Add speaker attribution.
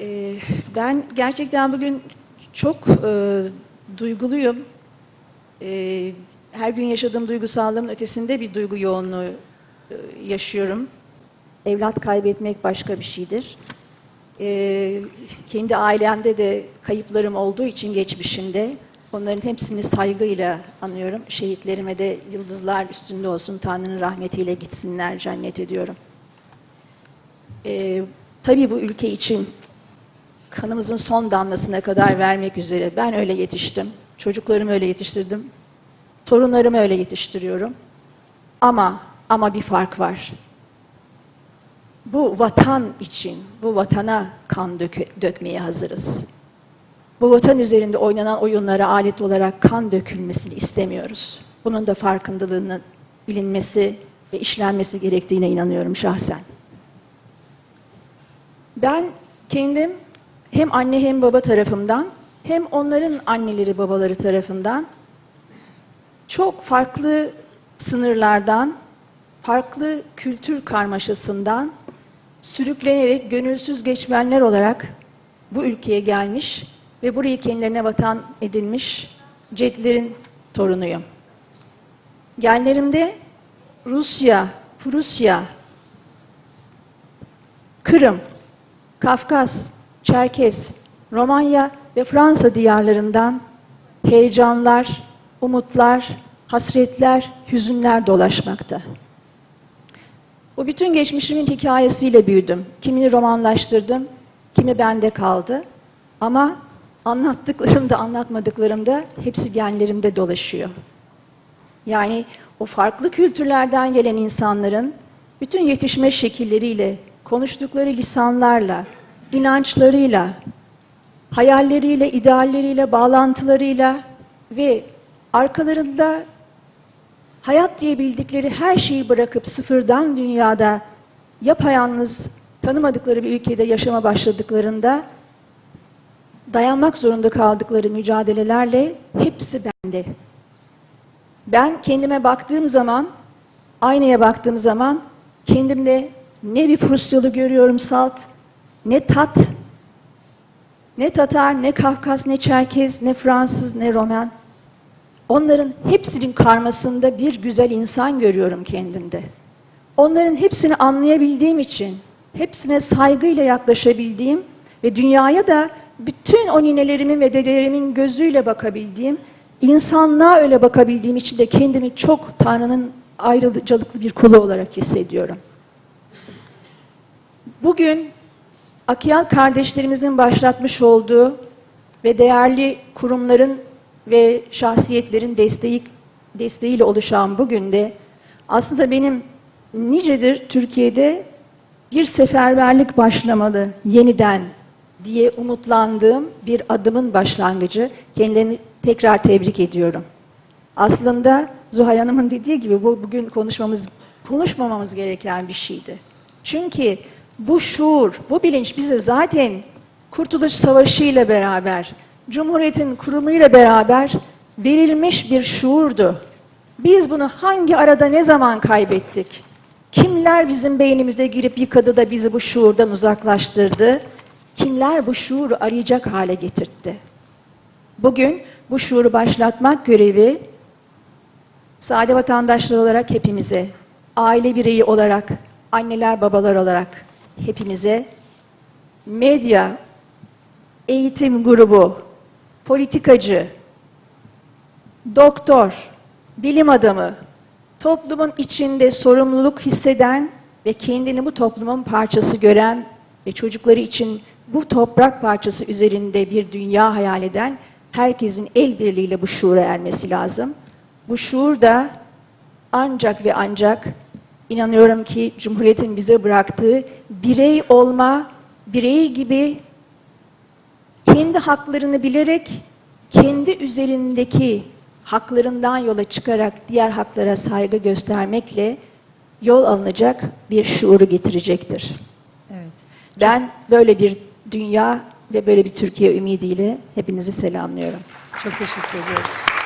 Speaker 1: Ee, ben gerçekten bugün çok e, duyguluyum. Ee, her gün yaşadığım duygusallığın ötesinde bir duygu yoğunluğu e, yaşıyorum. Evlat kaybetmek başka bir şeydir. Ee, kendi ailemde de kayıplarım olduğu için geçmişinde onların hepsini saygıyla anıyorum. Şehitlerime de yıldızlar üstünde olsun, Tanrı'nın rahmetiyle gitsinler cennet ediyorum. Ee, tabii bu ülke için kanımızın son damlasına kadar vermek üzere ben öyle yetiştim. Çocuklarımı öyle yetiştirdim. Torunlarımı öyle yetiştiriyorum. Ama ama bir fark var. Bu vatan için, bu vatana kan dökü- dökmeye hazırız. Bu vatan üzerinde oynanan oyunlara alet olarak kan dökülmesini istemiyoruz. Bunun da farkındalığının bilinmesi ve işlenmesi gerektiğine inanıyorum şahsen. Ben kendim hem anne hem baba tarafımdan hem onların anneleri babaları tarafından çok farklı sınırlardan, farklı kültür karmaşasından sürüklenerek gönülsüz geçmenler olarak bu ülkeye gelmiş ve burayı kendilerine vatan edinmiş Cedlerin torunuyum. Genlerimde Rusya, Prusya, Kırım, Kafkas, Çerkes, Romanya ve Fransa diyarlarından heyecanlar, umutlar, hasretler, hüzünler dolaşmakta. Bu bütün geçmişimin hikayesiyle büyüdüm. Kimini romanlaştırdım, kimi bende kaldı. Ama anlattıklarım da anlatmadıklarım da hepsi genlerimde dolaşıyor. Yani o farklı kültürlerden gelen insanların bütün yetişme şekilleriyle, konuştukları lisanlarla, inançlarıyla, hayalleriyle, idealleriyle, bağlantılarıyla ve arkalarında hayat diye bildikleri her şeyi bırakıp sıfırdan dünyada yapayalnız tanımadıkları bir ülkede yaşama başladıklarında dayanmak zorunda kaldıkları mücadelelerle hepsi bende. Ben kendime baktığım zaman, aynaya baktığım zaman kendimde ne bir Prusyalı görüyorum salt, ne tat, ne Tatar, ne Kafkas, ne Çerkez, ne Fransız, ne Roman. Onların hepsinin karmasında bir güzel insan görüyorum kendimde. Onların hepsini anlayabildiğim için, hepsine saygıyla yaklaşabildiğim ve dünyaya da bütün o ninelerimin ve dedelerimin gözüyle bakabildiğim, insanlığa öyle bakabildiğim için de kendimi çok Tanrı'nın ayrıcalıklı bir kulu olarak hissediyorum. Bugün Akiyal kardeşlerimizin başlatmış olduğu ve değerli kurumların ve şahsiyetlerin desteği, desteğiyle oluşan bugün de aslında benim nicedir Türkiye'de bir seferberlik başlamalı yeniden diye umutlandığım bir adımın başlangıcı. Kendilerini tekrar tebrik ediyorum. Aslında Zuhal Hanım'ın dediği gibi bu bugün konuşmamız konuşmamamız gereken bir şeydi. Çünkü bu şuur, bu bilinç bize zaten Kurtuluş Savaşı ile beraber, Cumhuriyet'in kurumuyla beraber verilmiş bir şuurdu. Biz bunu hangi arada ne zaman kaybettik? Kimler bizim beynimize girip yıkadı da bizi bu şuurdan uzaklaştırdı? Kimler bu şuuru arayacak hale getirtti? Bugün bu şuuru başlatmak görevi sade vatandaşlar olarak hepimize, aile bireyi olarak, anneler babalar olarak hepimize, medya, eğitim grubu, politikacı, doktor, bilim adamı, toplumun içinde sorumluluk hisseden ve kendini bu toplumun parçası gören ve çocukları için bu toprak parçası üzerinde bir dünya hayal eden herkesin el birliğiyle bu şuura ermesi lazım. Bu şuur da ancak ve ancak inanıyorum ki Cumhuriyet'in bize bıraktığı birey olma, birey gibi kendi haklarını bilerek kendi üzerindeki haklarından yola çıkarak diğer haklara saygı göstermekle yol alınacak bir şuuru getirecektir.
Speaker 2: Evet.
Speaker 1: Ben böyle bir dünya ve böyle bir Türkiye ümidiyle hepinizi selamlıyorum.
Speaker 2: Çok teşekkür ediyoruz.